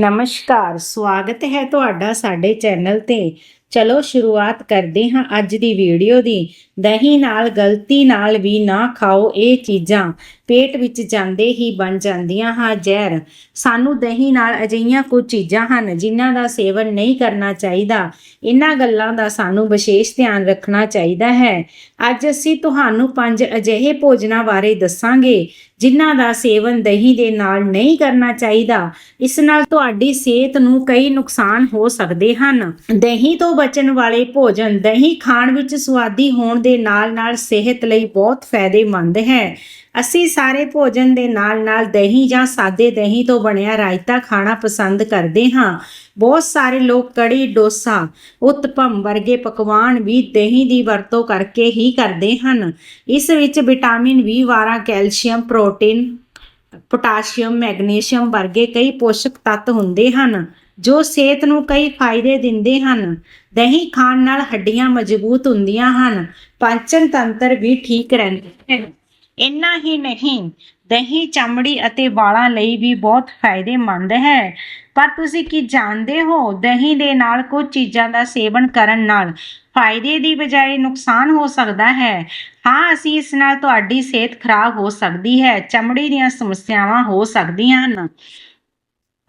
ਨਮਸਕਾਰ, ਸਵਾਗਤ ਹੈ ਤੁਹਾਡਾ ਸਾਡੇ ਚੈਨਲ ਤੇ। ਚਲੋ, ਸ਼ੁਰੂਆਤ ਕਰਦੇ ਹਾਂ ਅੱਜ ਦੀ ਵੀਡੀਓ ਦੀ। ਦਹੀਂ ਨਾਲ, ਗਲਤੀ ਨਾਲ ਵੀ ਨਾ ਖਾਓ ਇਹ ਚੀਜ਼ਾਂ। ਪੇਟ ਵਿੱਚ ਜਾਂਦੇ ਹੀ ਬਣ ਜਾਂਦੀਆਂ ਹਾਂ, ਜ਼ਹਿਰ। ਸਾਨੂੰ ਦਹੀਂ ਨਾਲ ਅਜਿਹੀਆਂ ਕੁਝ ਚੀਜ਼ਾਂ ਹਨ ਜਿਨ੍ਹਾਂ ਦਾ ਸੇਵਨ ਨਹੀਂ ਕਰਨਾ ਚਾਹੀਦਾ। ਇਹਨਾਂ ਗੱਲਾਂ ਦਾ ਸਾਨੂੰ ਵਿਸ਼ੇਸ਼ ਧਿਆਨ ਰੱਖਣਾ ਚਾਹੀਦਾ ਹੈ। ਅੱਜ ਅਸੀਂ ਤੁਹਾਨੂੰ ਪੰਜ ਅਜਿਹੇ ਭੋਜਨਾਂ ਬਾਰੇ ਦੱਸਾਂਗੇ ਜਿਨ੍ਹਾਂ ਦਾ ਸੇਵਨ ਦਹੀਂ ਦੇ ਨਾਲ ਨਹੀਂ ਕਰਨਾ ਚਾਹੀਦਾ, ਇਸ ਨਾਲ ਤੁਹਾਡੀ ਸਿਹਤ ਨੂੰ ਕਈ ਨੁਕਸਾਨ ਹੋ ਸਕਦੇ ਹਨ। ਦਹੀਂ ਤੋਂ ਬਚਣ ਵਾਲੇ ਭੋਜਨ ਦਹੀਂ ਖਾਣ ਵਿੱਚ ਸੁਆਦੀ ਹੋਣ ਦੇ ਨਾਲ-ਨਾਲ ਸਿਹਤ ਲਈ ਬਹੁਤ ਫਾਇਦੇਮੰਦ ਹੈ। ਅਸੀਂ ਸਾਰੇ ਭੋਜਨ ਦੇ ਨਾਲ-ਨਾਲ ਦਹੀਂ ਜਾਂ ਸਾਦੇ ਦਹੀਂ ਤੋਂ ਬਣਿਆ ਰਾਇਤਾ ਖਾਣਾ ਪਸੰਦ ਕਰਦੇ ਹਾਂ। ਬਹੁਤ ਸਾਰੇ ਲੋਕ ਕੜੀ, ਡੋਸਾ, ਉਤਪਮ ਵਰਗੇ ਪਕਵਾਨ ਵੀ ਦਹੀਂ ਦੀ ਵਰਤੋਂ ਕਰਕੇ ਹੀ ਕਰਦੇ ਹਨ। ਇਸ ਵਿੱਚ ਵਿਟਾਮਿਨ ਵੀ, ਵਾਰਾ, ਕੈਲਸ਼ੀਅਮ ਪ੍ਰੋਟੀਨ, ਪੋਟਾਸ਼ੀਅਮ, ਮੈਗਨੀਸ਼ੀਅਮ ਵਰਗੇ ਕਈ ਪੋਸ਼ਕ ਤੱਤ ਹੁੰਦੇ ਹਨ, ਜੋ ਸਿਹਤ ਨੂੰ ਕਈ ਫਾਇਦੇ ਦਿੰਦੇ ਹਨ। ਦਹੀਂ ਖਾਣ ਨਾਲ ਹੱਡੀਆਂ ਮਜ਼ਬੂਤ ਹੁੰਦੀਆਂ ਹਨ, ਪਾਚਨ ਤੰਤਰ ਵੀ ਠੀਕ ਰਹਿੰਦਾ ਹੈ ਇੰਨਾ ਹੀ ਨਹੀਂ। ਦਹੀਂ, ਚਮੜੀ ਅਤੇ ਵਾਲਾਂ ਲਈ ਵੀ ਬਹੁਤ ਫਾਇਦੇਮੰਦ ਹੈ। ਪਰ ਤੁਸੀਂ ਕੀ ਜਾਣਦੇ ਹੋ ਦਹੀਂ ਦੇ ਨਾਲ ਕੁਝ ਚੀਜ਼ਾਂ ਦਾ ਸੇਵਨ ਕਰਨ ਨਾਲ ਫਾਇਦੇ ਦੀ ਬਜਾਏ ਨੁਕਸਾਨ ਹੋ ਸਕਦਾ ਹੈ? ਹਾਂ, ਅਸੀਂ ਇਸ ਨਾਲ ਤੁਹਾਡੀ ਸਿਹਤ ਖਰਾਬ ਹੋ ਸਕਦੀ ਹੈ, ਚਮੜੀ ਦੀਆਂ ਸਮੱਸਿਆਵਾਂ ਹੋ ਸਕਦੀਆਂ ਹਨ।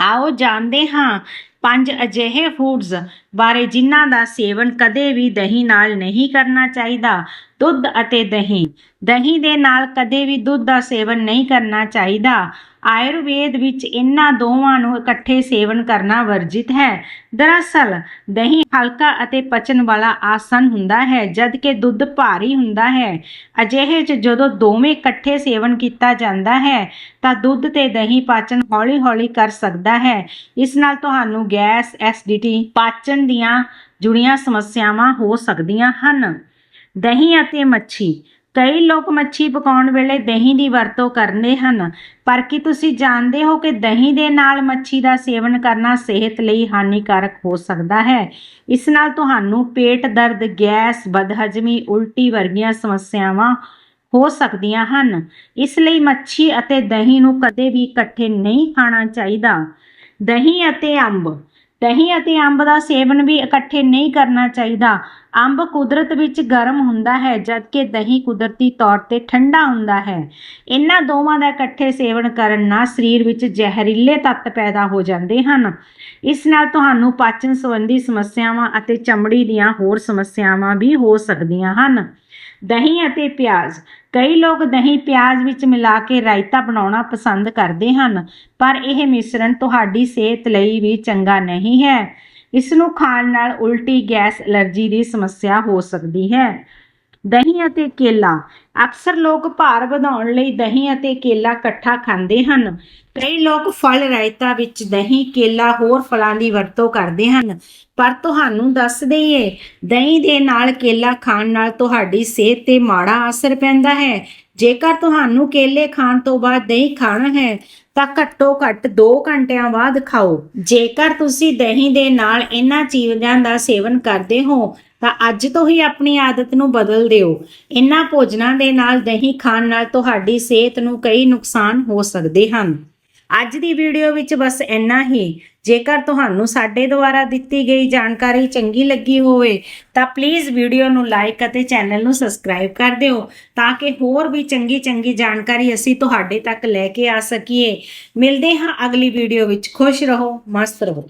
ਆਓ ਜਾਣਦੇ ਹਾਂ ਪੰਜ ਅਜਿਹੇ ਫੂਡਸ ਬਾਰੇ ਜਿਨ੍ਹਾਂ ਦਾ ਸੇਵਨ ਕਦੇ ਵੀ ਦਹੀਂ ਨਾਲ ਨਹੀਂ ਕਰਨਾ ਚਾਹੀਦਾ। ਦੁੱਧ ਅਤੇ ਦਹੀਂ। ਦਹੀਂ ਦੇ ਨਾਲ ਕਦੇ ਵੀ ਦੁੱਧ ਦਾ ਸੇਵਨ ਨਹੀਂ ਕਰਨਾ ਚਾਹੀਦਾ। ਆਯੁਰਵੇਦ ਵਿੱਚ ਇਹਨਾਂ ਦੋਵਾਂ ਨੂੰ ਇਕੱਠੇ ਸੇਵਨ ਕਰਨਾ ਵਰਜਿਤ ਹੈ। ਦਰਅਸਲ, ਦਹੀਂ ਹਲਕਾ ਅਤੇ ਪਚਨ ਵਾਲਾ ਆਸਨ ਹੁੰਦਾ ਹੈ, ਜਦਕਿ ਦੁੱਧ ਭਾਰੀ ਹੁੰਦਾ ਹੈ। ਅਜਿਹੇ 'ਚ ਜਦੋਂ ਦੋਵੇਂ ਇਕੱਠੇ ਸੇਵਨ ਕੀਤਾ ਜਾਂਦਾ ਹੈ, ਤਾਂ ਦੁੱਧ ਤੇ ਦਹੀਂ ਪਾਚਨ ਹੌਲੀ-ਹੌਲੀ ਕਰ ਸਕਦਾ ਹੈ। ਇਸ ਨਾਲ ਤੁਹਾਨੂੰ ਗੈਸ, ਐਸਿਡਿਟੀ, ਪਾਚਨ ਦੀਆਂ ਜੁੜੀਆਂ ਸਮੱਸਿਆਵਾਂ ਹੋ ਸਕਦੀਆਂ ਹਨ। ਦਹੀਂ ਅਤੇ ਮੱਛੀ। ਕਈ ਲੋਕ ਮੱਛੀ ਪਕਾਉਣ ਵੇਲੇ ਦਹੀਂ ਦੀ ਵਰਤੋਂ ਕਰਦੇ ਹਨ, ਪਰ ਕੀ ਤੁਸੀਂ ਜਾਣਦੇ ਹੋ ਕਿ ਦਹੀਂ ਦੇ ਨਾਲ ਮੱਛੀ ਦਾ ਸੇਵਨ ਕਰਨਾ ਸਿਹਤ ਲਈ ਹਾਨੀਕਾਰਕ ਹੋ ਸਕਦਾ ਹੈ? ਇਸ ਨਾਲ ਤੁਹਾਨੂੰ ਪੇਟ ਦਰਦ, ਗੈਸ, ਬਦਹਜ਼ਮੀ, ਉਲਟੀ ਵਰਗੀਆਂ ਸਮੱਸਿਆਵਾਂ ਹੋ ਸਕਦੀਆਂ ਹਨ। ਇਸ ਲਈ ਮੱਛੀ ਅਤੇ ਦਹੀਂ ਨੂੰ ਕਦੇ ਵੀ ਇਕੱਠੇ ਨਹੀਂ ਖਾਣਾ ਚਾਹੀਦਾ। ਦਹੀਂ ਅਤੇ ਅੰਬ। ਦਹੀਂ ਅਤੇ ਅੰਬ ਦਾ ਸੇਵਨ ਵੀ ਇਕੱਠੇ ਨਹੀਂ ਕਰਨਾ ਚਾਹੀਦਾ। ਅੰਬ ਕੁਦਰਤ ਵਿੱਚ ਗਰਮ ਹੁੰਦਾ ਹੈ, ਜਦਕਿ ਦਹੀਂ ਕੁਦਰਤੀ ਤੌਰ ਤੇ ਠੰਡਾ ਹੁੰਦਾ ਹੈ। ਇਹਨਾਂ ਦੋਵਾਂ ਦਾ ਇਕੱਠੇ ਸੇਵਨ ਕਰਨ ਨਾਲ ਸਰੀਰ ਵਿੱਚ ਜ਼ਹਿਰੀਲੇ ਤੱਤ ਪੈਦਾ ਹੋ ਜਾਂਦੇ ਹਨ। ਇਸ ਨਾਲ ਤੁਹਾਨੂੰ ਪਾਚਨ ਸੰਬੰਧੀ ਸਮੱਸਿਆਵਾਂ ਅਤੇ ਚਮੜੀ ਦੀਆਂ ਹੋਰ ਸਮੱਸਿਆਵਾਂ ਵੀ ਹੋ ਸਕਦੀਆਂ ਹਨ। ਦਹੀਂ ਅਤੇ ਪਿਆਜ਼। ਕਈ ਲੋਕ ਦਹੀਂ ਪਿਆਜ਼ ਵਿੱਚ ਮਿਲਾ ਕੇ ਰਾਇਤਾ ਬਣਾਉਣਾ ਪਸੰਦ ਕਰਦੇ ਹਨ, ਪਰ ਇਹ ਮਿਸ਼ਰਣ ਤੁਹਾਡੀ ਸਿਹਤ ਲਈ ਵੀ ਚੰਗਾ ਨਹੀਂ ਹੈ। ਇਸ ਨੂੰ ਖਾਣ ਨਾਲ ਉਲਟੀ ਗੈਸ ਐਲਰਜੀ ਦੀ ਸਮੱਸਿਆ ਹੋ ਸਕਦੀ ਹੈ। ਦਹੀਂ ਅਤੇ ਕੇਲਾ। ਅਕਸਰ ਲੋਕ ਭਾਰ ਵਧਾਉਣ ਲਈ ਦਹੀਂ ਅਤੇ ਕੇਲਾ ਇਕੱਠਾ ਖਾਂਦੇ ਹਨ। ਕਈ ਲੋਕ ਫਲ ਰਾਇਤਾ ਵਿੱਚ ਦਹੀਂ, ਕੇਲਾ, ਹੋਰ ਫਲਾਂ ਦੀ ਵਰਤੋਂ ਕਰਦੇ ਹਨ। ਪਰ ਤੁਹਾਨੂੰ ਦੱਸ ਦਈਏ, ਦਹੀਂ ਦੇ ਨਾਲ ਕੇਲਾ ਖਾਣ ਨਾਲ ਤੁਹਾਡੀ ਸਿਹਤ ਤੇ ਮਾੜਾ ਅਸਰ ਪੈਂਦਾ ਹੈ। ਜੇਕਰ ਤੁਹਾਨੂੰ ਕੇਲੇ ਖਾਣ ਤੋਂ ਬਾਅਦ ਦਹੀਂ ਖਾਣਾ ਹੈ, ਤਾਂ ਘੱਟੋ ਘੱਟ 2 ਘੰਟਿਆਂ ਬਾਅਦ ਖਾਓ। ਜੇਕਰ ਤੁਸੀਂ ਦਹੀਂ ਦੇ ਨਾਲ ਇਹਨਾਂ ਚੀਜ਼ਾਂ ਦਾ ਸੇਵਨ ਕਰਦੇ ਹੋ ਤਾਂ ਅੱਜ ਤੋਂ ਹੀ ਆਪਣੀ ਆਦਤ ਨੂੰ ਬਦਲ ਦਿਓ। ਇਹਨਾਂ ਭੋਜਨਾਂ ਦੇ ਨਾਲ, ਦਹੀਂ ਖਾਣ ਨਾਲ ਤੁਹਾਡੀ ਸਿਹਤ ਨੂੰ ਕਈ ਨੁਕਸਾਨ ਹੋ ਸਕਦੇ ਹਨ। ਅੱਜ ਦੀ ਵੀਡੀਓ ਵਿੱਚ ਬਸ ਇੰਨਾ ਹੀ। ਜੇਕਰ ਤੁਹਾਨੂੰ ਸਾਡੇ ਦੁਆਰਾ ਦਿੱਤੀ ਗਈ ਜਾਣਕਾਰੀ ਚੰਗੀ ਲੱਗੀ ਹੋਵੇ, ਤਾਂ ਪਲੀਜ਼ ਵੀਡੀਓ ਨੂੰ ਲਾਈਕ ਅਤੇ ਚੈਨਲ ਨੂੰ ਸਬਸਕ੍ਰਾਈਬ ਕਰ ਦਿਓ, ਤਾਂ ਕਿ ਹੋਰ ਵੀ ਚੰਗੀ ਚੰਗੀ ਜਾਣਕਾਰੀ ਅਸੀਂ ਤੁਹਾਡੇ ਤੱਕ ਲੈ ਕੇ ਆ ਸਕੀਏ। ਮਿਲਦੇ ਹਾਂ ਅਗਲੀ ਵੀਡੀਓ ਵਿੱਚ। ਖੁਸ਼ ਰਹੋ, ਮਸਤ ਰਹੋ।